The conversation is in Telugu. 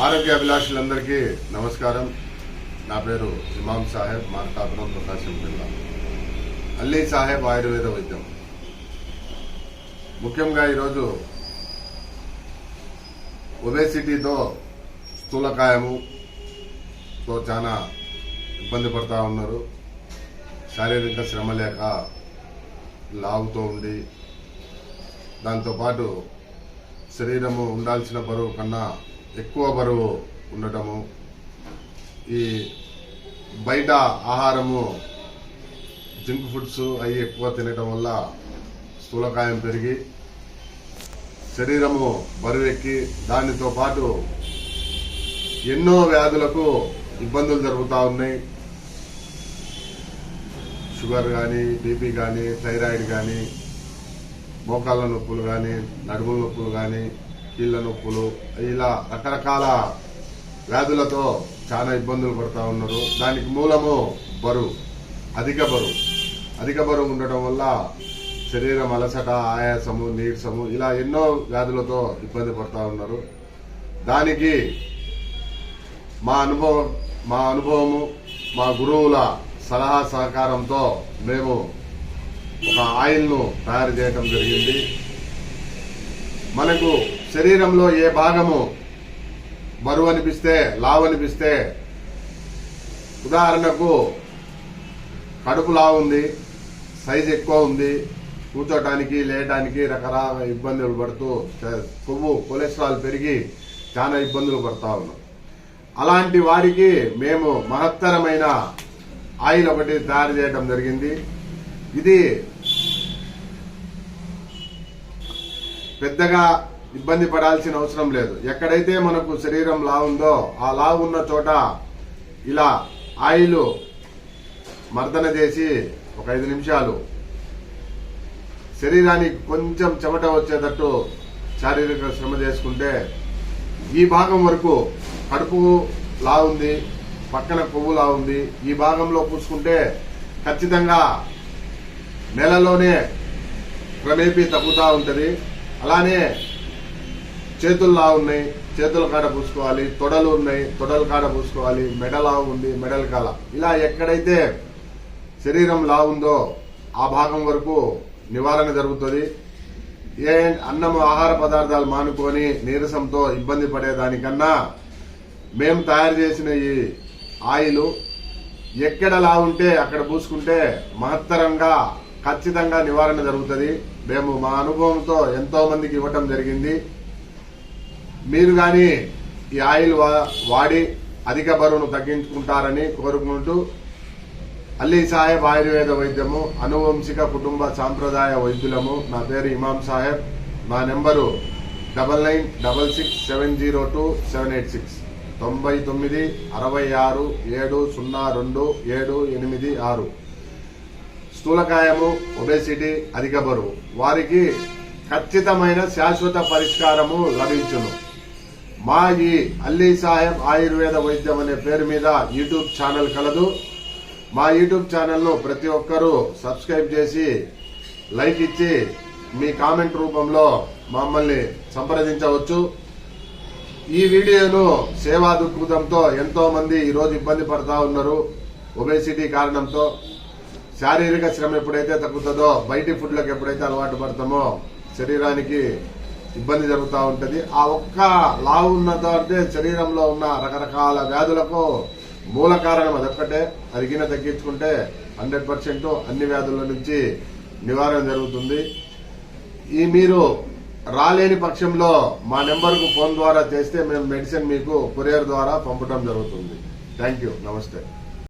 ఆరోగ్య అభిలాషులందరికీ నమస్కారం. నా పేరు ఇమాం సాహెబ్ మార్కాపురం ప్రకాశం జిల్లా. అల్లీ సాహెబ్ ఆయుర్వేద వైద్యం. ముఖ్యంగా ఈరోజు ఒబేసిటీతో స్థూలకాయముతో చాలా ఇబ్బంది పడుతూ ఉన్నారు. శారీరక శ్రమ లేక లావుతో ఉండి దాంతోపాటు శరీరము ఉండాల్సిన బరువు కన్నా ఎక్కువ బరువు ఉండటము ఈ బయట ఆహారము జంక్ ఫుడ్స్ అవి ఎక్కువ తినటం వల్ల స్థూలకాయం పెరిగి శరీరము బరువెక్కి దానితో పాటు ఎన్నో వ్యాధులకు ఇబ్బందులు జరుగుతూ ఉన్నాయి. షుగర్ కానీ బీపీ కానీ థైరాయిడ్ కానీ మోకాళ్ళ నొప్పులు కానీ నడుముల నొప్పులు కానీ కీళ్ళ నొప్పులు ఇలా రకరకాల వ్యాధులతో చాలా ఇబ్బందులు పడుతూ ఉన్నారు. దానికి మూలము బరువు అధిక బరువు. అధిక బరువు ఉండటం వల్ల శరీరం అలసట ఆయాసము నీరసము ఇలా ఎన్నో వ్యాధులతో ఇబ్బంది పడుతూ ఉన్నారు. దానికి మా అనుభవం మా అనుభవము మా గురువుల సలహా సహకారంతో మేము ఒక ఆయిల్ను తయారు చేయటం జరిగింది. మనకు శరీరంలో ఏ భాగము బరువు అనిపిస్తే లావు అనిపిస్తే ఉదాహరణకు కడుపు లావు ఉంది సైజ్ ఎక్కువ ఉంది కూర్చోటానికి లేయటానికి రకరకాల ఇబ్బందులు పడుతూ కొవ్వు కొలెస్ట్రాల్ పెరిగి చాలా ఇబ్బందులు పడతా ఉన్నాం. అలాంటి వారికి మేము మహత్తరమైన ఆయిల్ ఒకటి తయారు చేయడం జరిగింది. ఇది పెద్దగా ఇబ్బంది పడాల్సిన అవసరం లేదు. ఎక్కడైతే మనకు శరీరం లా ఉందో ఆ లా ఉన్న చోట ఇలా ఆయిల్ మర్దన చేసి ఒక ఐదు నిమిషాలు శరీరానికి కొంచెం చెమట వచ్చేటట్టు శారీరక శ్రమ చేసుకుంటే ఈ భాగం వరకు కడుపు లా ఉంది పక్కన కొవ్వు ఉంది. ఈ భాగంలో పూసుకుంటే ఖచ్చితంగా నెలలోనే క్రమేపీ తగ్గుతూ ఉంటుంది. అలానే చేతుల్లా ఉన్నాయి చేతుల కాడ పూసుకోవాలి తొడలు ఉన్నాయి తొడల కాడ పూసుకోవాలి మెడలా ఉంది మెడల కాల ఇలా ఎక్కడైతే శరీరం లా ఉందో ఆ భాగం వరకు నివారణ జరుగుతుంది. ఏ అన్నం ఆహార పదార్థాలు మానుకొని నీరసంతో ఇబ్బంది పడేదానికన్నా మేము తయారు చేసిన ఈ ఆయిల్ ఎక్కడ లా ఉంటే అక్కడ పూసుకుంటే మహత్తరంగా ఖచ్చితంగా నివారణ జరుగుతుంది. మేము మా అనుభవంతో ఎంతో మందికి ఇవ్వటం జరిగింది. మీరు కానీ ఈ ఆయిల్ వాడి అధిక బరువును తగ్గించుకుంటారని కోరుకుంటూ అల్లీ సాహెబ్ ఆయుర్వేద వైద్యము అనువంశిక కుటుంబ సాంప్రదాయ వైద్యులము. నా పేరు ఇమాం సాహెబ్. నా number double nine double six seven zero two seven eight six. తొంభై తొమ్మిది అరవై ఆరు ఏడు సున్నా రెండు ఏడు ఎనిమిది ఆరు. స్థూలకాయము ఒబేసిటీ అధిక బరువు. వారికి ఖచ్చితమైన శాశ్వత పరిష్కారము లభించును. మా ఈ అల్లీ సాహెబ్ ఆయుర్వేద వైద్యం అనే పేరు మీద యూట్యూబ్ ఛానల్ కలదు. మా యూట్యూబ్ ఛానల్ను ప్రతి ఒక్కరూ సబ్స్క్రైబ్ చేసి లైక్ ఇచ్చి మీ కామెంట్ రూపంలో మమ్మల్ని సంప్రదించవచ్చు. ఈ వీడియోను సేవా దృక్పథంతో ఎంతోమంది ఈరోజు ఇబ్బంది పడతా ఉన్నారు ఒబేసిటీ కారణంతో. శారీరక శ్రమ ఎప్పుడైతే తగ్గుతుందో బయటి ఫుడ్లకు ఎప్పుడైతే అలవాటు పడతామో శరీరానికి ఇబ్బంది జరుగుతూ ఉంటుంది. ఆ ఒక్క లావు ఉన్నదో అంటే శరీరంలో ఉన్న రకరకాల వ్యాధులకు మూల కారణం అదొక్కటే. అరిగిన తగ్గించుకుంటే హండ్రెడ్ పర్సెంట్ అన్ని వ్యాధుల నుంచి నివారణ జరుగుతుంది. ఈ మీరు రాలేని పక్షంలో మా నెంబర్కు ఫోన్ ద్వారా చేస్తే మేము మెడిసిన్ మీకు కొరియర్ ద్వారా పంపడం జరుగుతుంది. Thank you. నమస్తే.